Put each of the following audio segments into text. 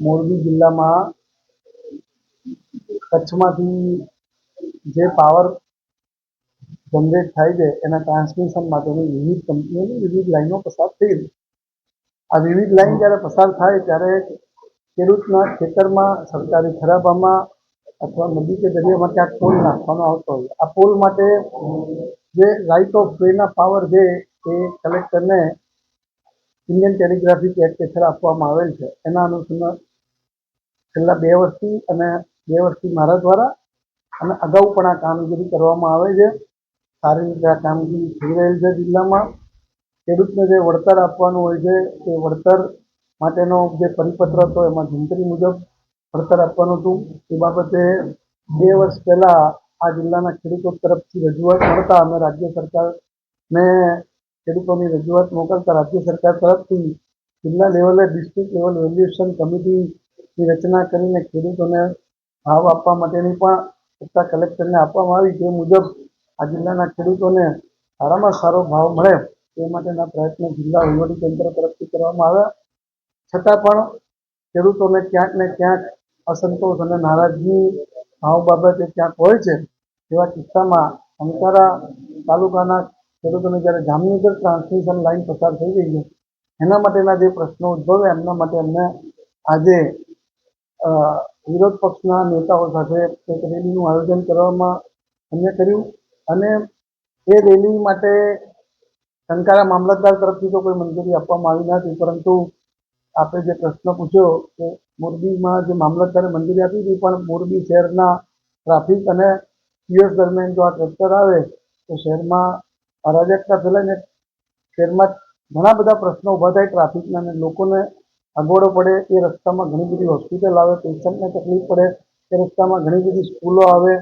મોરબી જિલ્લામાં કચ્છમાંથી જે power generate થાય છે, એના ટ્રાન્સમિશન માટેની વિવિધ કંપનીઓની વિવિધ લાઈનો પસાર થઈ આ વિવિધ લાઈન જ્યારે પસાર થાય ત્યારે ખેડૂતના ખેતરમાં સરકારી ખરાબામાં અથવા નદી કે દરિયામાં ક્યાંક પુલ નાખવાનો આવતો હોય. આ પુલ માટે જે રાઇટ ઓફ વેના પાવર જે એ કલેક્ટરને ઇન્ડિયન ટેલિગ્રાફિક એક્ટ હેઠળ આપવામાં આવેલ છે. એના અનુસંધાન છેલ્લા બે વર્ષથી અને બે વર્ષથી મારા દ્વારા અને અગાઉ પણ આ કામગીરી કરવામાં આવે છે. સારી રીતે આ કામગીરી થઈ રહેલ છે જિલ્લામાં. ખેડૂતને જે વળતર આપવાનું હોય છે એ વળતર માટેનો જે પરિપત્ર હતો એમાં જંત્રી મુજબ વળતર આપવાનું હતું. એ બાબતે બે વર્ષ પહેલાં આ જિલ્લાના ખેડૂતો તરફથી રજૂઆત મળતા અમે રાજ્ય સરકારને ખેડૂતોની રજૂઆત મોકલતા રાજ્ય સરકાર તરફથી જિલ્લા લેવલે ડિસ્ટ્રિક્ટ લેવલ વેલ્યુએશન કમિટીની રચના કરીને ખેડૂતોને ભાવ આપવા માટેની પણ સત્તા કલેક્ટરને આપવામાં આવી. તે મુજબ આ જિલ્લાના ખેડૂતોને સારામાં સારો ભાવ મળે તે માટેના પ્રયત્નો જિલ્લા વહીવટીતંત્ર તરફથી કરવામાં આવ્યા. છતાં પણ ખેડૂતોને ક્યાંક ને ક્યાંક અસંતોષ અને નારાજગી ભાવ બાબતે ક્યાંક હોય છે એવા કિસ્સામાં અંકારા તાલુકાના ખેડૂતોને જ્યારે જામનગર ટ્રાન્સમિશન લાઇન પસાર થઈ ગઈ છે, એના માટેના જે પ્રશ્નો ઉદ્ભવે, એમના માટે અમને આજે વિરોધ પક્ષના નેતાઓ સાથે એક રેલીનું આયોજન કરવામાં અમને કર્યું અને એ રેલી માટે ટંકારા મામલતદાર તરફથી તો કોઈ મંજૂરી આપવામાં આવી નથી પરંતુ આપણે જે પ્રશ્ન પૂછ્યો કે મોરબીમાં જે મામલતદારે મંજૂરી આપી હતી, પણ મોરબી શહેરના ટ્રાફિક અને પીએસ દરમિયાન જો આ ટ્રેક્ટર આવે, તો શહેરમાં અરાજકતા ફેલાઈને શહેરમાં ઘણા બધા પ્રશ્નો ઊભા થાય ટ્રાફિકના અને લોકોને અગવડો પડે એ રસ્તામાં ઘણી બધી હોસ્પિટલ આવે, પેશન્ટને તકલીફ પડે, એ રસ્તામાં ઘણી બધી સ્કૂલો આવે,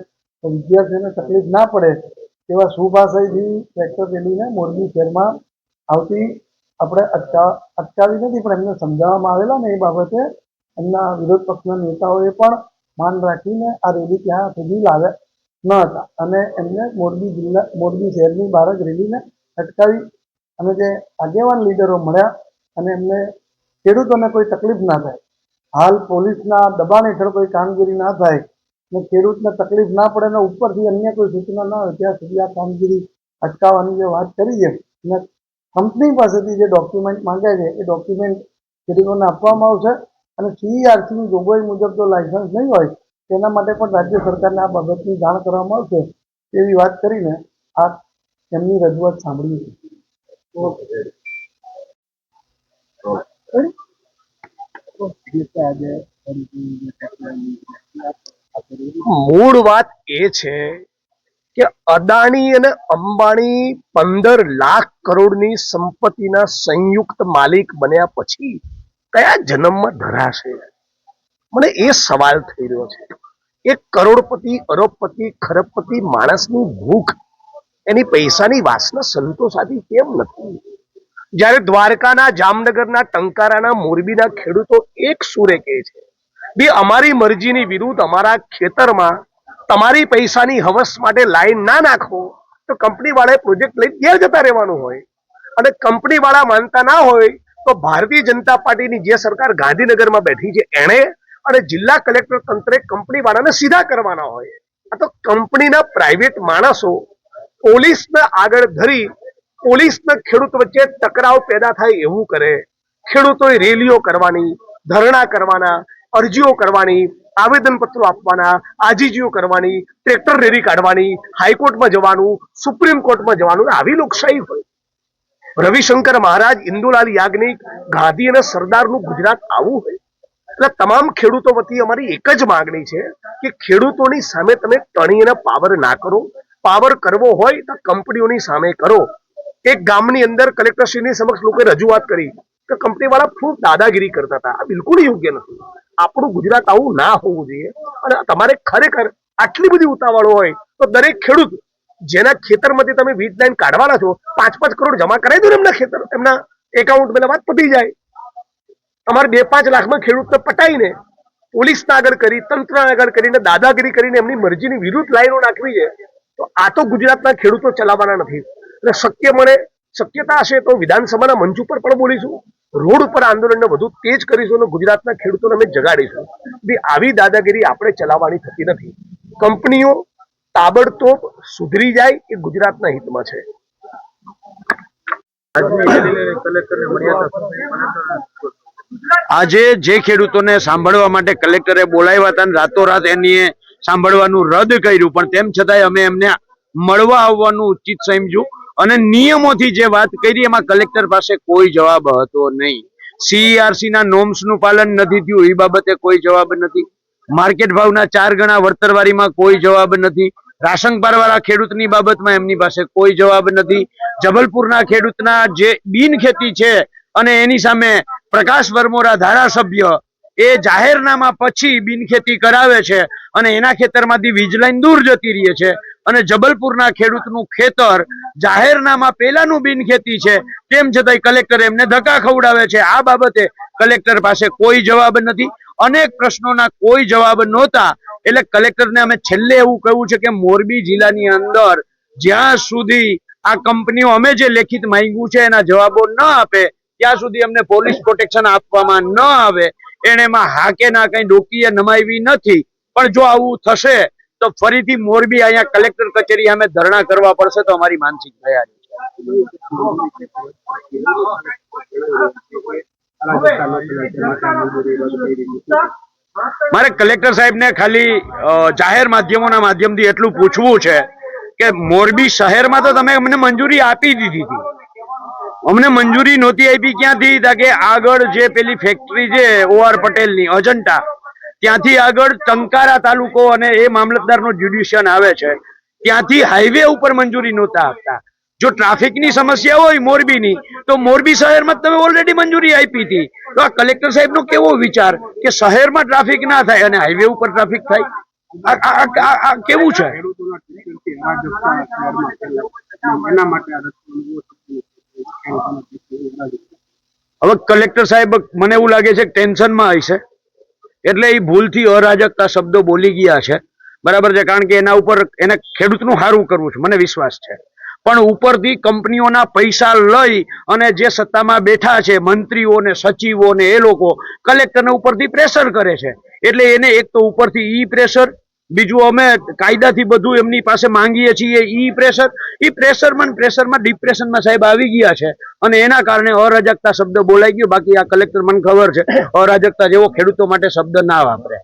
તો વિદ્યાર્થીઓને તકલીફ ના પડે તેવા શુભાશયથી ટ્રેક્ટર રેલીને મોરબી શહેરમાં આવતી આપણે અટકા અટકાવી નથી, પણ એમને સમજાવવામાં આવેલા ને એ બાબતે એમના વિરોધ પક્ષના નેતાઓએ પણ માન રાખીને આ રેલી ત્યાં સુધી લાવ્યા ન હતા. અને એમને મોરબી જિલ્લા મોરબી શહેરની બહાર જ રેલીને અટકાવી અને જે આગેવાન લીડરો મળ્યા અને એમને ખેડૂતોને કોઈ તકલીફ ના થાય, હાલ પોલીસના દબાણ હેઠળ કોઈ કામગીરી ના થાય ને ખેડૂતને તકલીફ ના પડે ને ઉપરથી અન્ય કોઈ સૂચના ના હોય, ત્યાં સુધી આ કામગીરી અટકાવવાની જે વાત કરી છે અને કંપની પાસેથી જે ડોક્યુમેન્ટ માંગે છે એ ડોક્યુમેન્ટ ખેડૂતોને આપવામાં આવશે અને સીઈઆરસીની જોગવાઈ મુજબ જો લાયસન્સ નહીં હોય તેના માટે પણ રાજ્ય સરકારને આ બાબતની જાણ કરવામાં આવશે તેવી વાત કરીને આ એમની રજૂઆત સાંભળી હતી. મૂળ વાત એ છે કે અદાણી અને અંબાણી પંદર લાખ કરોડની સંપત્તિના સંયુક્ત માલિક બન્યા પછી કયા જન્મમાં ધરાશે? મને એ સવાલ થઈ રહ્યો છે. એક કરોડપતિ, અરબપતિ, ખરબપતિ માણસની ભૂખ, એની પૈસાની વાસના સંતોષાતી કેમ નથી? જ્યારે દ્વારકાના, જામનગરના, ટંકારાના, મોરબીના ખેડૂતો એક સુરે કહે છે, બે અમારી મરજીની વિરુદ્ધ અમારા ખેતરમાં તમારી પૈસાની હવસ માટે લાઈન ના નાખો, તો કંપની વાળાએ પ્રોજેક્ટ લઈ ગેર જતા રહેવાનું હોય. અને કંપની વાળા માનતા ના હોય, તો ભારતીય જનતા પાર્ટીની જે સરકાર ગાંધીનગરમાં બેઠી છે એણે અને જિલ્લા કલેક્ટર તંત્રે કંપની વાળાને સીધા કરવાના હોય. આ તો કંપનીના પ્રાઇવેટ માણસો પોલીસને આગળ ધરી, પોલીસને ખેડૂત વચ્ચે ટકરાવ પેદા થાય એવું કરે. ખેડૂતોએ રેલીઓ કરવાની, ધરણા કરવાના, અરજીઓ કરવાની આવેદનપત્રો આપવાના, આજીજીઓ કરવાની ટ્રેક્ટર રેલી કાઢવાની, હાઈકોર્ટમાં જવાનું, સુપ્રીમ કોર્ટમાં જવાનું, આવી લોકશાહી હોય. રવિશંકર મહારાજ, ઇન્દુલાલ યાજ્ઞિક, ગાંધી અને સરદારનું ગુજરાત આવું હોય. એટલે તમામ ખેડૂતો વતી અમારી એક જ માંગણી છે કે ખેડૂતોની સામે તમે ટણી અને પાવર ના કરો. પાવર કરવો હોય તો કંપનીઓની સામે કરો. એક ગામની અંદર કલેક્ટરશ્રીની સમક્ષ લોકોએ રજૂઆત કરી કે કંપની વાળા ખૂબ દાદાગીરી કરતા હતા. આ બિલકુલ યોગ્ય નથી. આપણું ગુજરાત આવું ના હોવું જોઈએ. અને તમારે ખરેખર આટલી બધી ઉતાવળ હોય તો દરેક ખેડૂત જેના ખેતરમાંથી તમે વીજ લાઈન કાઢવાના છો પાંચ પાંચ કરોડ જમા કરાવી દો એમના ખેતર, એમના એકાઉન્ટ પેલા વાત પતી જાય. તમારે બે પાંચ લાખમાં ખેડૂતને પટાઈને પોલીસના આગળ કરી તંત્ર આગળ કરીને, દાદાગીરી કરીને એમની મરજીની વિરુદ્ધ લાઈનો નાખવી છે, તો આ તો ગુજરાતના ખેડૂતો ચલાવવાના નથી. એટલે શક્ય મળે શક્યતા હશે તો વિધાનસભાના મંચ ઉપર પણ બોલીશું. રોડ ઉપર આંદોલનને વધુ તેજ કરીશું અને ગુજરાતના ખેડૂતોને અમે જગાડીશું. બી આવી દાદાગીરી આપણે ચલાવવાની થતી નથી. કંપનીઓ તાબડતોબ સુધરી જાય એ ગુજરાતના હિતમાં છે. આજે જે ખેડૂતોને સાંભળવા માટે કલેક્ટરે બોલાવ્યા હતા રાતોરાત એની સાંભળવાનું રદ કર્યું, પણ તેમ છતાંય અમે એમને મળવા આવવાનું ઉચિત સમજ્યું. અને નિયમોથી જે વાત કરી, એમાં કલેક્ટર પાસે કોઈ જવાબ હતો નહીં. સીઈઆરસી ના નોમ્સનું પાલન નથી થયું, એ બાબતે કોઈ જવાબ નથી. માર્કેટ ભાવના ચાર ગણા વળતરવારીમાં કોઈ જવાબ નથી. રાશન પારવાળા ખેડૂતની બાબતમાં એમની પાસે કોઈ જવાબ નથી. જબલપુરના ખેડૂતના જે બિનખેતી છે અને એની સામે પ્રકાશ વર્મોરા ધારાસભ્ય, એ જાહેરનામા પછી બિનખેતી કરાવે છે અને એના ખેતરમાંથી વીજ લાઈન દૂર જતી રહે છે. અને જબલપુરના ખેડૂતનું ખેતર જાહેરનામા પેલાનું બિનખેતી છે. તેમ છતાંય કલેક્ટર એમને ધક્કા ખવડાવે છે. આ બાબતે કલેક્ટર પાસે કોઈ જવાબ નથી. અનેક પ્રશ્નોના કોઈ જવાબ નહોતા. એટલે કલેક્ટરને અમે છેલ્લે એવું કહ્યું છે કે મોરબી જિલ્લાની અંદર જ્યાં સુધી આ કંપનીઓ અમે જે લેખિત માંગ્યું છે એના જવાબો ન આપે, ત્યાં સુધી અમને પોલીસ પ્રોટેક્શન આપવામાં ન આવે. એને એમાં હા કે ના કઈ ડોકીએ નમાવી નથી. પણ જો આવું થશે તો ફરીથી મોરબી અહીંયા કલેક્ટર કચેરી અમે ધરણા કરવા પડશે તો અમારી માનસિક તૈયારી મારે કલેક્ટર સાહેબને ખાલી જાહેર માધ્યમોના માધ્યમથી એટલું પૂછવું છે કે મોરબી શહેરમાં તો તમે અમને મંજૂરી આપી દીધી હતી. અમને મંજૂરી નહોતી આપી. ક્યાંથી? કે આગળ જે પેલી ફેક્ટરી છે ઓઆર પટેલની, અજંટા. ત્યાંથી આગળ ટંકારા તાલુકો અને એ મામલતદારનો જ્યુડિશિયન આવે છે. ત્યાંથી હાઈવે ઉપર મંજૂરી નહોતા આપતા. જો ટ્રાફિકની સમસ્યા હોય મોરબીની, તો મોરબી શહેરમાં તમે ઓલરેડી મંજૂરી આપી હતી. તો આ કલેક્ટર સાહેબનો કેવો વિચાર કે શહેરમાં ટ્રાફિક ના થાય અને હાઈવે ઉપર ટ્રાફિક થાય? આ- કેવું છે. હવે કલેક્ટર સાહેબ, મને એવું લાગે છે ટેન્શનમાં હશે એટલે એ ભૂલથી અરાજકતા શબ્દો બોલી ગયા છે. બરાબર છે? કારણ કે એના ઉપર, એને ખેડૂતનું સારું કરવું છે. મને વિશ્વાસ છે. પણ ઉપરથી કંપનીઓના પૈસા લઈ અને જે સત્તામાં બેઠા છે, મંત્રીઓને, સચિવોને, એ લોકો કલેક્ટરને ઉપરથી પ્રેશર કરે છે. એટલે એને એક તો ઉપરથી ઈ પ્રેશર બીજું અમે કાયદાથી બધું એમની પાસે માંગીએ છીએ. ઈ પ્રેશર ઈ પ્રેશરમાં પ્રેશરમાં ડિપ્રેશનમાં સાહેબ આવી ગયા છે. અને એના કારણે અરાજકતા શબ્દ બોલાઈ ગયો. બાકી આ કલેક્ટર મને ખબર છે. અરાજકતા જેવો ખેડૂતો માટે શબ્દ ના વાપરે.